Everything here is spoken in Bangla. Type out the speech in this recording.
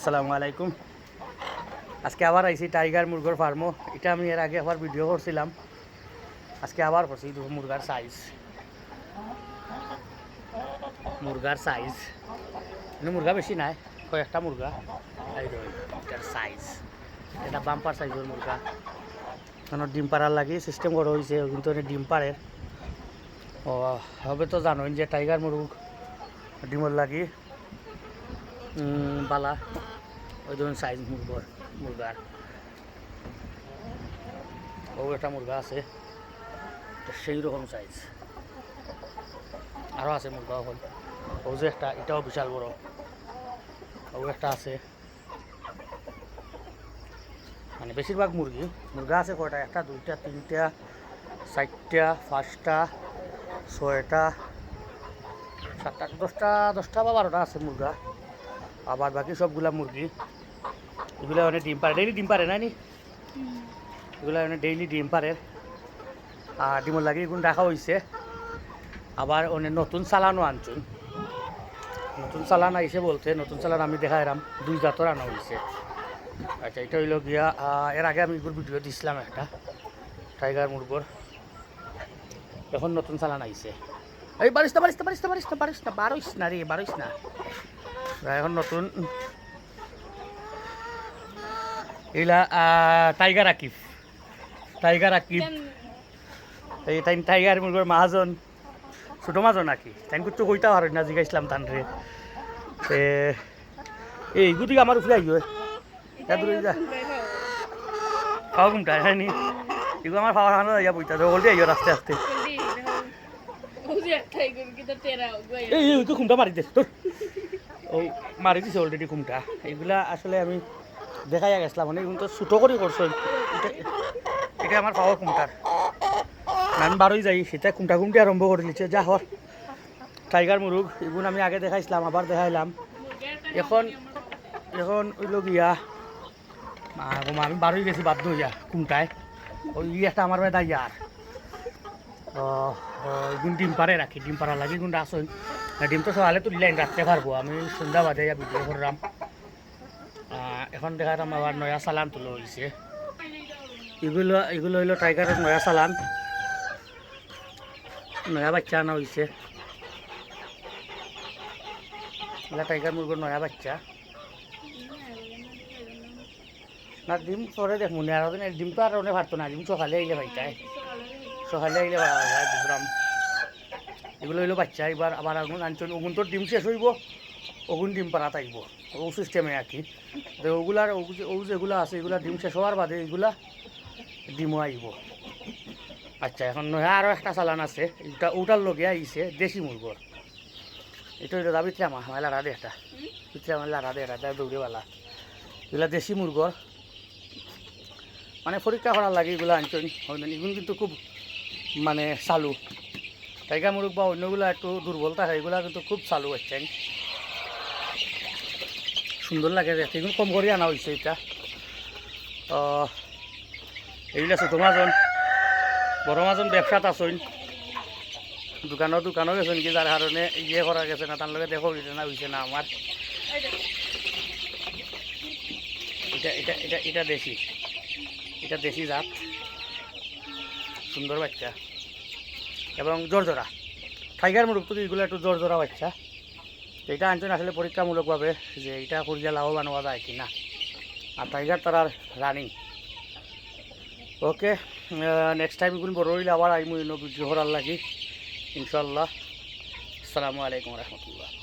আসসালামু আলাইকুম। আজকে আবার আইছি টাইগার মুরগোর ফার্মও এটা আমি এর আগে আবার ভিডিও করছিলাম। আজকে আবার করছি দেখো মুরগার সাইজ মুরগার সাইজ মুরগা বেশি নাই, কয়েকটা মুরগা। এই এটার সাইজ এটা বাম্পার সাইজের মুরগা। কারণ ডিম পাড়ার লাগি সিস্টেম করা হয়েছে কিন্তু ডিম পাড়ে ও, হবে তো জানোই যে টাইগার মুরগ ডিমর লাগি। বালা। ওই ধরুন সাইজ মুরগর মুরগার। ও একটা মুরগা আছে সেই রকম সাইজ আরও আছে মুরগা এখন। ও যে একটা, এটাও বিশাল বড়। ও একটা আছে। মানে বেশিরভাগ মুরগি, মুরগা আছে কয়টা? একটা, দুইটা, তিনটা, চারটা, পাঁচটা, ছয়টা, সাতটা, দশটা দশটা বা বারোটা আছে মুরগা। আবার বাকি সবগুলা মুরগি। এগুলো অনেক ডিম পারে। ডেইলি ডিম পারে না নি? এগুলো অনেক ডেইলি ডিম পারে। আর ডিমর লাগে এগুলো রাখা হয়েছে আবার অনেক নতুন চালানো আনছুন নতুন চালান আইসে বলতে, নতুন চালান আমি দেখা এরাম দুই জাতর আনা হয়েছে আচ্ছা এটা হইল গিয়া এর আগে আমি এগুলো ভিডিও দিছিলাম একটা। টাইগার মুরগোর। এখন নতুন চালান আইছে। এই বারিস না বারিস না বারিস না বারিস না বারিস না বারোইস না রে বারোইস না। এখন নতুন। এগুলা টাইগার আকিফ টাইগার আকিফ এই তাই টাইগার মুরগোর মাহাজন। ছোট মাজন নাকি? তাই কিছু কইতা পারি না জিগাইছিলাম তান রে। এই গুটি আমার উপরে আইও। দূরে যা। খাওয়া ঘুমটা হ্যাঁ নি এগুলো আমার খাওয়া খাওয়া যাইয়া বইতা বলতে আইও আস্তে আস্তে। এই তো ঘুমটা মারি দে তোর ও মারি দিছে অলরেডি ঘুমটা। এইগুলা আসলে আমি দেখাই গেছিলাম মানে এগুলো তো ছোটো করে করছ। এটা আমার পাওয়া ঘুমটার। আমি বারোই যাই, সেটা কুমটা কুমটি আরম্ভ করে দিচ্ছে যা হর টাইগার মুরুগ এগুলো আমি আগে দেখাইছিলাম, আবার দেখাইলাম। এখন এখন ওইল গিয়া আমি বারোই গেছি বাধ্য হইয়া কুমটায় ওই একটা আমার বেদা ইয়ার এগুন ডিম পারে রাখি, ডিম পাড়া লাগে এগুন আসুন ডিম তো সকালে তুলিলেন রাখতে পারব। আমি সন্ধ্যা বাদে ইয়া ভিডিও করলাম এখন দেখালাম আবার নয়া চালান তুলো হয়েছে এগুলো এগুলো হইল টাইগারের নয়া চালান নয়া বাচ্চা আনা হয়েছে এগুলা টাইগার মুরগোর নয়া বাচ্চা। না, ডিম পরে দেখ মনে আর ডিম তো আর অনেক পারতো না, ডিম সকালে আইলে ভাইটাই সকালে আইলে বুঝলাম এগুলো হইল বাচ্চা, এবার আবার আগুন আনছেন ওগুন তোর ডিম শেষ হইব ওগুন ডিম পাড়া থাকব। ও সিস্টেমে আর কি তো ওগুলার ও যেগুলো আছে, এগুলা ডিম শেষ হওয়ার বাদে এগুলা ডিমও আইব। আচ্ছা এখন নয়া আরও একটা চালান আছে। এটা, ওটার লগে আইছে দেশি মুরগর। এটা হইল দা বিত্রা মা মাইলা রাধে একটা বিত্রা লাড়া রাধে একটা দৌড়েওয়ালা এগুলা দেশি মুরগর। মানে পরীক্ষা করার লাগে এগুলো আনছেন এগুলো কিন্তু খুব মানে চালু। টাইগার মুরগ বা অন্যগুলো একটু দুর্বল থাকে এগুলো কিন্তু খুব চালু হচ্ছেন সুন্দর লাগে দেখতে এগুলো কম করে আনা হয়েছে এটা। আহ, এইগুলা ছোটো মাজন বড় মাজন ব্যবসাত আসইন দোকানত দোকানও গেছেন কি যার কারণে ইয়ে করা গেছে না তার লগে দেখো হইছে না হইছে না আমার এটা এটা এটা এটা দেশি। এটা দেশি জাত। সুন্দর বাচ্চা। এবং জর্জরা। টাইগার মুরগ তো এগুলো একটু জর্জরা বাচ্চা। এটা আনছেন আসলে পরীক্ষামূলকভাবে যে এটা করিয়া লাভবান হওয়া যায় কি না আর টাইগার তার আর রানিং ওকে নেক্সট টাইম এগুলো বড় হইলে আবার আইমু ভিডিও করার লাগি। ইনশাল্লাহ আসসালামু আলাইকুম রহমতুল্লাহ।